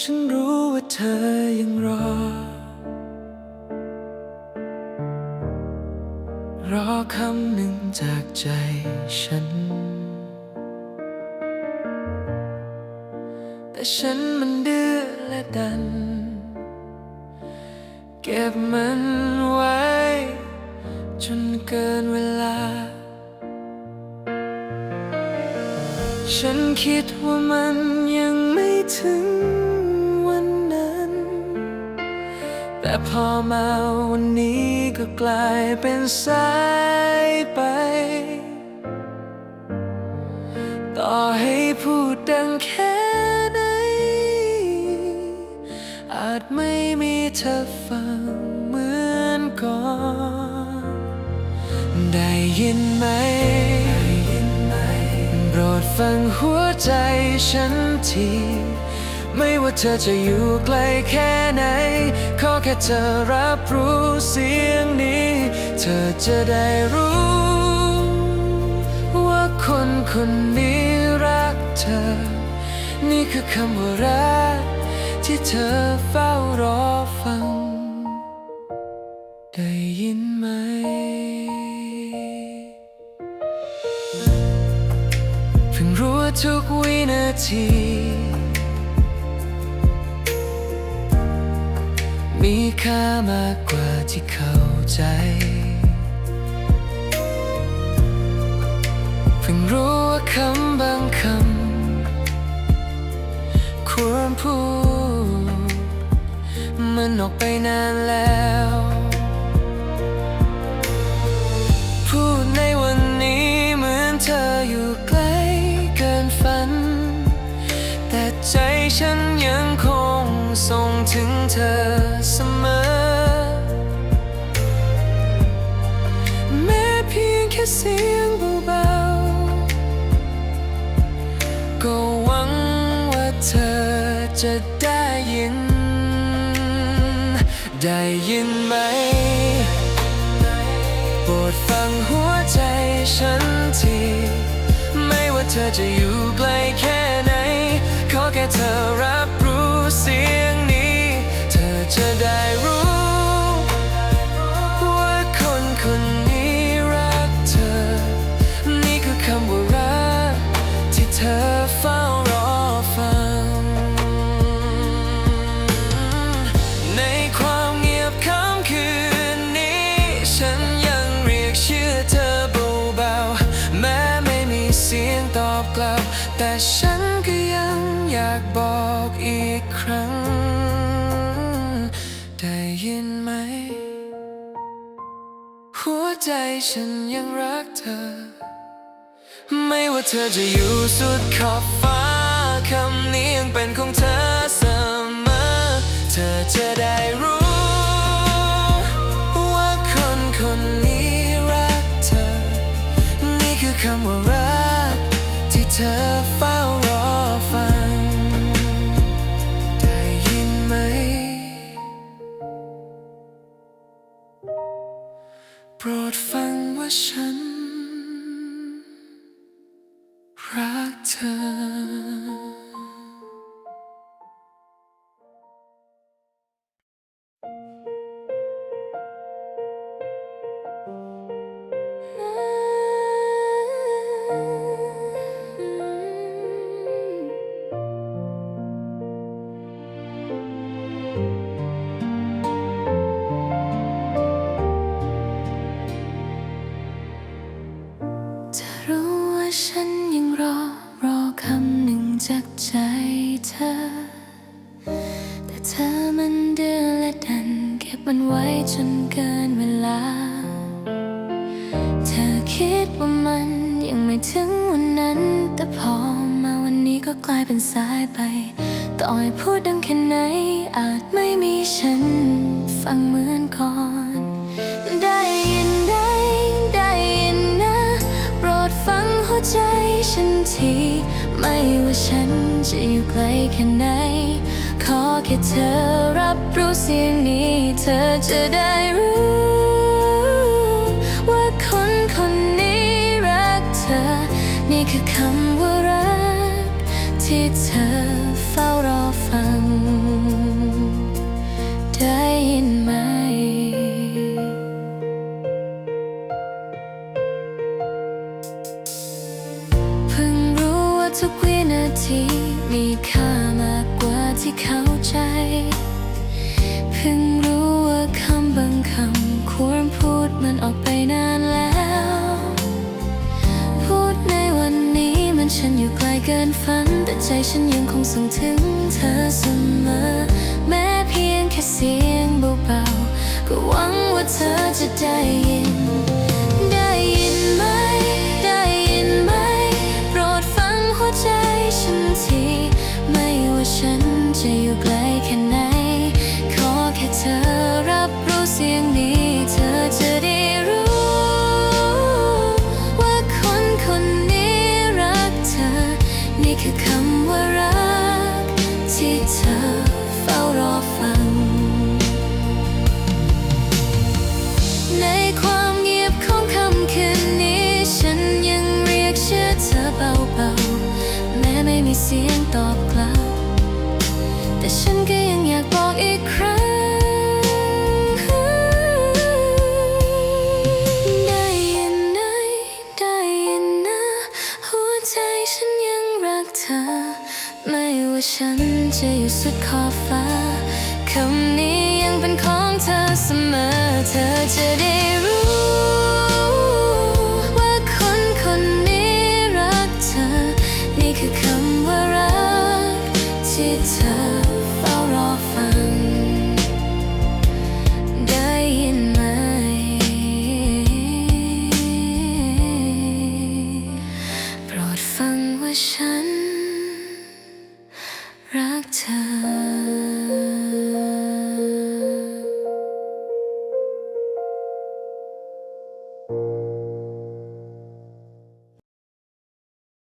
ฉันรู้ว่าเธอยังรอ รอคำหนึ่งจากใจฉัน แต่ฉันมันดื้อและดัน เก็บมันไว้ จนเกินเวลา ฉันคิดว่ามันยังไม่ถึง แต่พอมาวันนี้ก็กลายเป็นสายไป ต่อให้พูดดังแค่ไหน อาจไม่มีเธอฟังเหมือนก่อน ได้ยินไหม โปรดฟังหัวใจฉันที ไม่ว่าเธอจะอยู่ไกลแค่ไหน ขอแค่เธอรับรู้เสียงนี้ เธอจะได้รู้ ว่าคนคนนี้รักเธอ นี่คือคำว่ารักที่เธอเฝ้ารอฟัง ได้ยินไหมเพิ่งรู้ว่าทุกวินาที มีค่ามากกว่าที่เข้าใจเพิ่งรู้ว่าคำบางคำควรพูดมันออกไปนานแล้ว พูดในวันนี้เหมือนเธออยู่ใกล้เกินฝัน แต่ใจฉันยังคงส่งถึงเธอ ได้ยินไหมโปรดฟังหัวใจฉันที ไม่ว่าเธอจะอยู่ไกลแค่ บอกอีกครั้ง ได้ยินไหม หัวใจฉันยังรักเธอ ไม่ว่าเธอจะอยู่สุดขอบฟ้าคำนี้ยังเป็นของเธอ ธอจะรู้ว่าฉันยังรอ จากใจเธอ แต่เธอมันดื้อและดัน เก็บมันไว้จนเกินเวลา เธอคิดว่ามันยังไม่ถึงวันนั้น แต่พอมาวันนี้ก็กลายเป็นสายไป ต่อให้พูดดังแค่ไหน อาจไม่มีฉัน ฟังเหมือนก่อนได้ยินได้ได้ยินนะ โปรดฟังหัวใจฉันที ไม่ว่าฉันจะอยู่ไกลแค่ไหน ขอแค่เธอรับรู้เสียงนี้ เธอจะได้รู้ ว่าคนคนนี้รักเธอ นี่คือคำว่ารัก ที่เธอเฝ้ารอฟัง ที่มีค่ามากกว่าที่เข้าใจ เพิ่งรู้ว่าคำบางคำควรพูดมันออกไปนานแล้ว พูดในวันนี้มันฉันอยู่ไกลเกินฝัน แต่ใจฉันยังคงส่งถึงเธอเสมอ แม้เพียงแค่เสียงเบาๆก็หวังว่าเธอจะได้ยิน ธอรับรู้เสียงนี้เธอจะได้รู้ ว่าคนคนนี้รักเธอ นี่คือคำว่ารัก ที่เธอเฝ้ารอฟัง ในความเงียบของคำคืนนี้ ฉันยังเรียกชื่อเธอเบาๆ แม้ไม่มีเสียงตอบกลับ แต่ฉันก็ยังอยากบอกอีกครั้ง ฉันจะอยู่สุดขอบฟ้า คำนี้ยังเป็นของเธอเสมอ เธอจะได้ 她